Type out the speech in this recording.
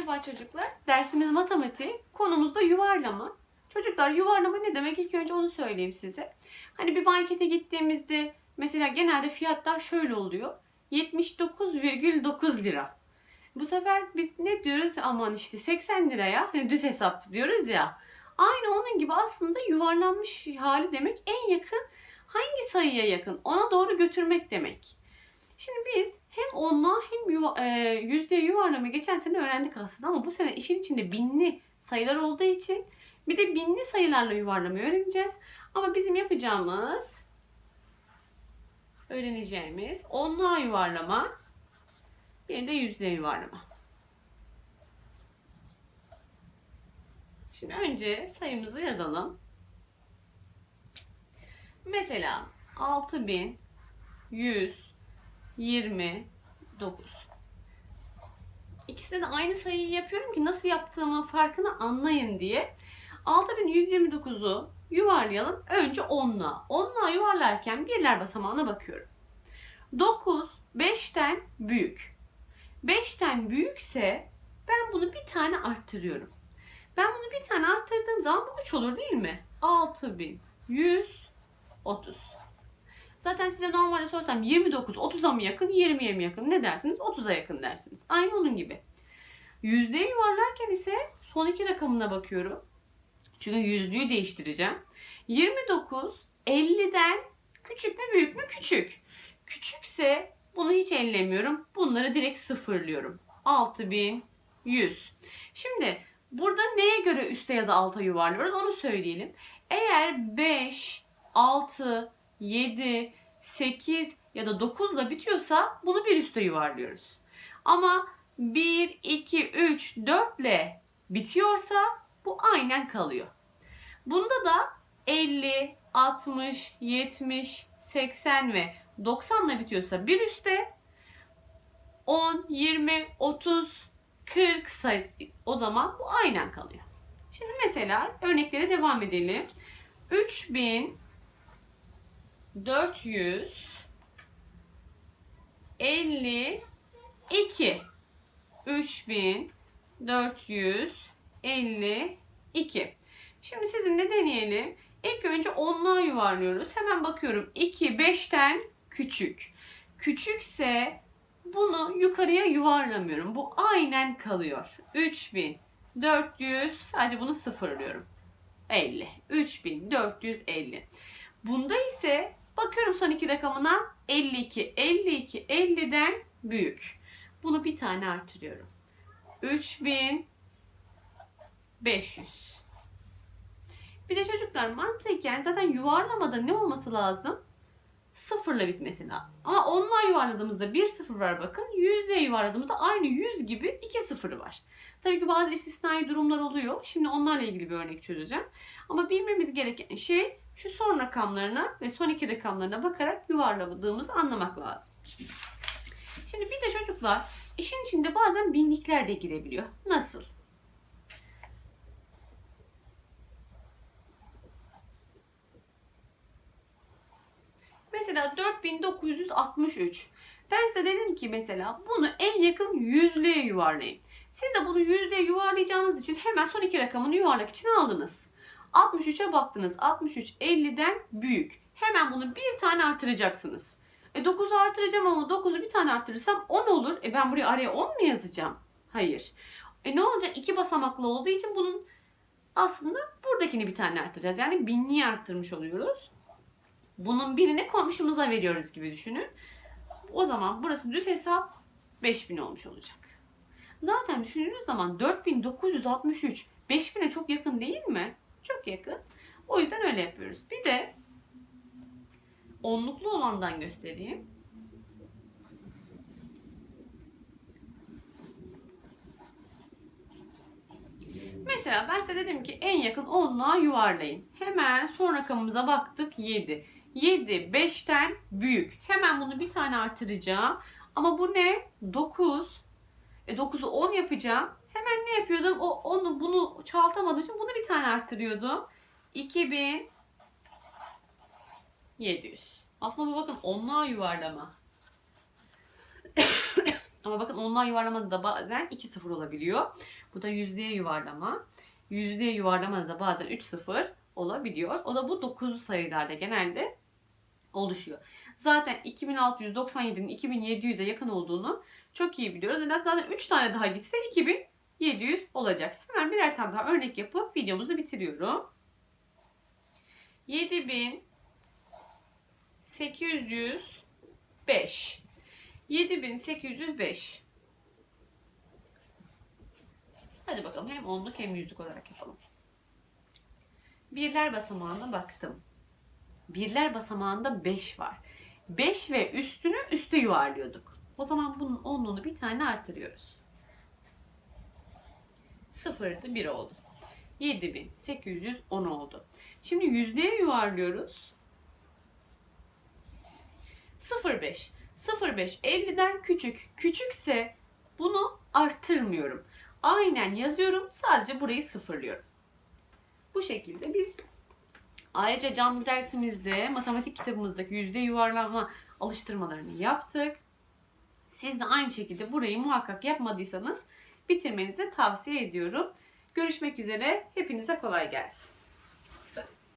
Merhaba çocuklar. Dersimiz matematik. Konumuz da yuvarlama. Çocuklar yuvarlama ne demek? İlk önce onu söyleyeyim size. Hani bir markete gittiğimizde mesela genelde fiyatlar şöyle oluyor. 79,9 lira. Bu sefer biz ne diyoruz? Aman işte 80 liraya hani düz hesap diyoruz ya. Aynı onun gibi aslında yuvarlanmış hali demek en yakın hangi sayıya yakın ona doğru götürmek demek. Şimdi biz hem onluğa hem yuva, e, yüzdeye yuvarlama geçen sene öğrendik aslında ama bu sene işin içinde binli sayılar olduğu için bir de binli sayılarla yuvarlamayı öğreneceğiz. Ama bizim yapacağımız öğreneceğimiz onluğa yuvarlama bir de yüzdeye yuvarlama. Şimdi önce sayımızı yazalım. Mesela 6129. İkisine de aynı sayıyı yapıyorum ki nasıl yaptığımı farkını anlayın diye. 6129'u yuvarlayalım. Önce 10'la. 10'la yuvarlarken birler basamağına bakıyorum. 9 5'ten büyük. 5'ten büyükse ben bunu bir tane arttırıyorum. Ben bunu bir tane arttırdığım zaman bu 3 olur değil mi? 6130. Zaten size normalde sorsam 29 30'a mı yakın 20'ye mi yakın ne dersiniz? 30'a yakın dersiniz. Aynı onun gibi. Yüzdeye yuvarlarken ise son iki rakamına bakıyorum. Çünkü yüzlüğü değiştireceğim. 29 50'den küçük mü büyük mü? Küçük. Küçükse bunu hiç ellemiyorum. Bunları direkt sıfırlıyorum. 6100. Şimdi burada neye göre üste ya da alta yuvarlıyoruz onu söyleyelim. Eğer 5, 6, 7, 8 ya da 9 ile bitiyorsa bunu bir üste yuvarlıyoruz. Ama 1, 2, 3, 4 ile bitiyorsa bu aynen kalıyor. Bunda da 50, 60, 70, 80 ve 90 ile bitiyorsa bir üste 10, 20, 30, 40 sayı o zaman bu aynen kalıyor. Şimdi mesela örneklere devam edelim. 3000 400 52 3452 Şimdi sizinle deneyelim. İlk önce onluğa yuvarlıyoruz. Hemen bakıyorum. 2 5'ten küçük. Küçükse bunu yukarıya yuvarlamıyorum. Bu aynen kalıyor. 3400 sadece bunu sıfırlıyorum. 50. 3450. Bunda ise bakıyorum son iki rakamına 52. 52 50'den büyük. Bunu bir tane artırıyorum. 3500. Bir de çocuklar mantıken zaten yuvarlamada ne olması lazım? Sıfırla bitmesi lazım. Ama onla yuvarladığımızda bir sıfır var bakın. Yüzle yuvarladığımızda aynı yüz gibi iki sıfırı var. Tabii ki bazı istisnai durumlar oluyor. Şimdi onlarla ilgili bir örnek çözeceğim. Ama bilmemiz gereken şey şu son rakamlarına ve son iki rakamlarına bakarak yuvarladığımızı anlamak lazım. Şimdi bir de çocuklar işin içinde bazen binlikler de girebiliyor. Nasıl? Mesela 4963. Ben size dedim ki mesela bunu en yakın yüzlüğe yuvarlayın. Siz de bunu yüzlüğe yuvarlayacağınız için hemen son iki rakamını yuvarlak için aldınız. 63'e baktınız. 63 50'den büyük. Hemen bunu bir tane artıracaksınız. E 9'u artıracağım ama 9'u bir tane artırırsam 10 olur. E ben buraya araya 10 mu yazacağım? Hayır. E ne olacak? İki basamaklı olduğu için bunun aslında buradakini bir tane artıracağız. Yani binliği arttırmış oluyoruz. Bunun birini komşumuza veriyoruz gibi düşünün. O zaman burası düz hesap 5000 olmuş olacak. Zaten düşündüğünüz zaman 4963 5000'e çok yakın değil mi? Çok yakın. O yüzden öyle yapıyoruz. Bir de onluklu olandan göstereyim. Mesela ben size dedim ki en yakın onluğa yuvarlayın. Hemen son rakamımıza baktık 7. 7 5'ten büyük. Hemen bunu bir tane artıracağım. Ama bu ne? 9. E 9'u 10 yapacağım. Hemen ne yapıyordum? O onu bunu çoğaltamadığım için bunu bir tane arttırıyordum. 2700. Aslında bu bakın onluğa yuvarlama. Ama bakın ondan yuvarlamada da bazen 2 sıfır olabiliyor. Bu da yüzdeye yuvarlama. Yüzdeye yuvarlamada da bazen 3 sıfır olabiliyor. O da bu 9 sayılarda genelde oluşuyor. Zaten 2697'nin 2700'e yakın olduğunu çok iyi biliyoruz. Neden? Zaten 3 tane daha gitse 2700 olacak. Hemen birer tane daha örnek yapıp videomuzu bitiriyorum. 7805 7805 Hadi bakalım hem onluk hem yüzlük olarak yapalım. Birler basamağına baktım. Birler basamağında 5 var. 5 ve üstünü üste yuvarlıyorduk. O zaman bunun onluğunu bir tane artırıyoruz. 0'dı 1 oldu. 7810 oldu. Şimdi yüzdeye yuvarlıyoruz. 0,5. 0,5 50'den küçük. Küçükse bunu artırmıyorum. Aynen yazıyorum. Sadece burayı sıfırlıyorum. Bu şekilde biz ayrıca canlı dersimizde matematik kitabımızdaki yüzde yuvarlama alıştırmalarını yaptık. Siz de aynı şekilde burayı muhakkak yapmadıysanız bitirmenizi tavsiye ediyorum. Görüşmek üzere. Hepinize kolay gelsin.